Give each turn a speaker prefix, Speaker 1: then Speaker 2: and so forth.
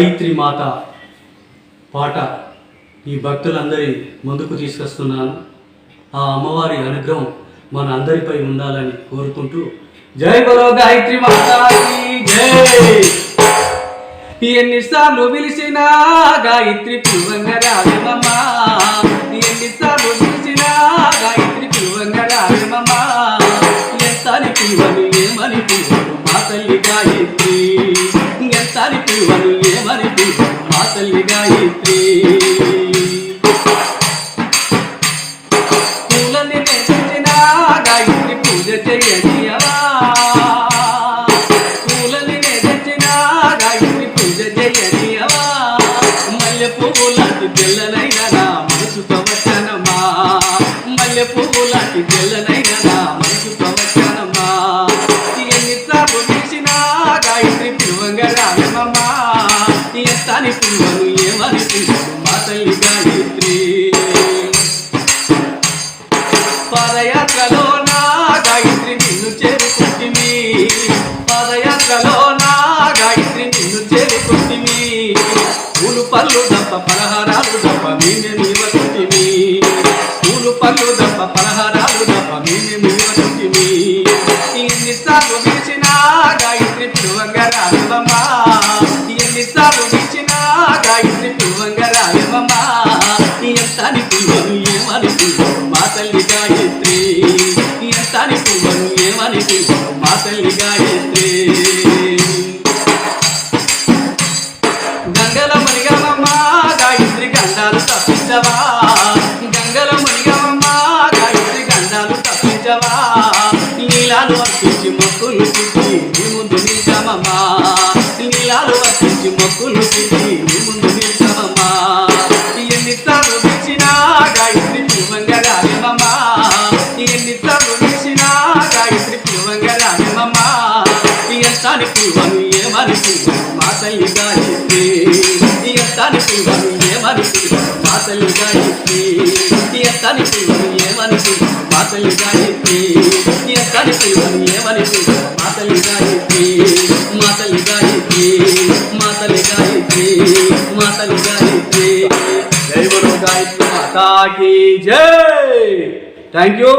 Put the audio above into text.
Speaker 1: సావిత్రి మాత పాట ఈ భక్తులందరి ముందుకు తీసుకొస్తున్నాను. ఆ అమ్మవారి అనుగ్రహం మన అందరిపై ఉండాలని కోరుకుంటూ జై బలో గాయత్రి మాతాకి జై. ఎన్నిసార్లు పిలిచినా గాయత్రి పిలువంగా రావేమమ్మా ఎన్నిసార్లు పిలిచినా గాయత్రి పిలువంగా రావేమమ్మా ఎంతని పిలువని ఏమని పిలువను మా తల్లి గాయత్రి? ఎంతని పిలువని ఏమని మా తల్లి గాయత్రి పూలని నేర్చిన గాయత్రి పూజ చేయనియవా పూలని నేర్చిన గాయత్రి పూజ చేయనియవా మల్లె పువ్వులాంటి లాంటి నా మనసుతో వచ్చానమ్మా మల్లె పువ్వులాంటి లాంటి ఎంతని ఏమని పిలువను మా తల్లి గాయత్రి. పాదయాత్రలో నా గాయత్రి నిన్ను చేరుకుంటిమి పాదయాత్రలో నా గాయత్రి నిన్ను చేరుకుంటిమి పూలు పళ్ళు దప్ప పలహారాలు దప్ప మేమే మీవకుంటిమి పూలు పళ్ళు దప్ప పలహారాలు దప్ప మేమే మీవకుంటిమి ఎన్నిసార్లు గాయత్రి పిలువంగా రావమ్మా ఎంతని పిలువను ఏమని పిలువను మా తల్లి గాయత్రి? ఎంతని పిలువను ఏమని పిలువను మా తల్లి గాయత్రి? గంగల మణిగమమ్మ గాయత్రి గండాలు తప్పించవా? గంగల మణిగమమ్మ గాయత్రి గండాలు తప్పించవా? నీలాలు అర్పించి మొక్కులు తిట్టి ముందు నిజమమ్మా మొక్కులు తిట్టి ముందు నిల్చామమ్మా ఎన్నిసార్లు పిలిచినా గాయత్రి పిలువంగా రాలేమమ్మా ఎన్నిసార్లు పిలిచినా గాయత్రి పిలువంగా రాలేమమ్మా ఎంతని పిలువను ఏమని పిలువను మా తల్లి గాయత్రి? ఎంతని పిలువను ఏమని పిలువను మా తల్లి గాయత్రి? ఎంతని పిలువను ఏమని పిలువను మా తల్లి గాయత్రి? ఎంతని పిలువను ఏమని పిలువను మా తల్లి గాయత్రి? మా తల్లి గాయత్రి జై బలో గాయత్రి మాతాకి జై థ్యాంక్ యూ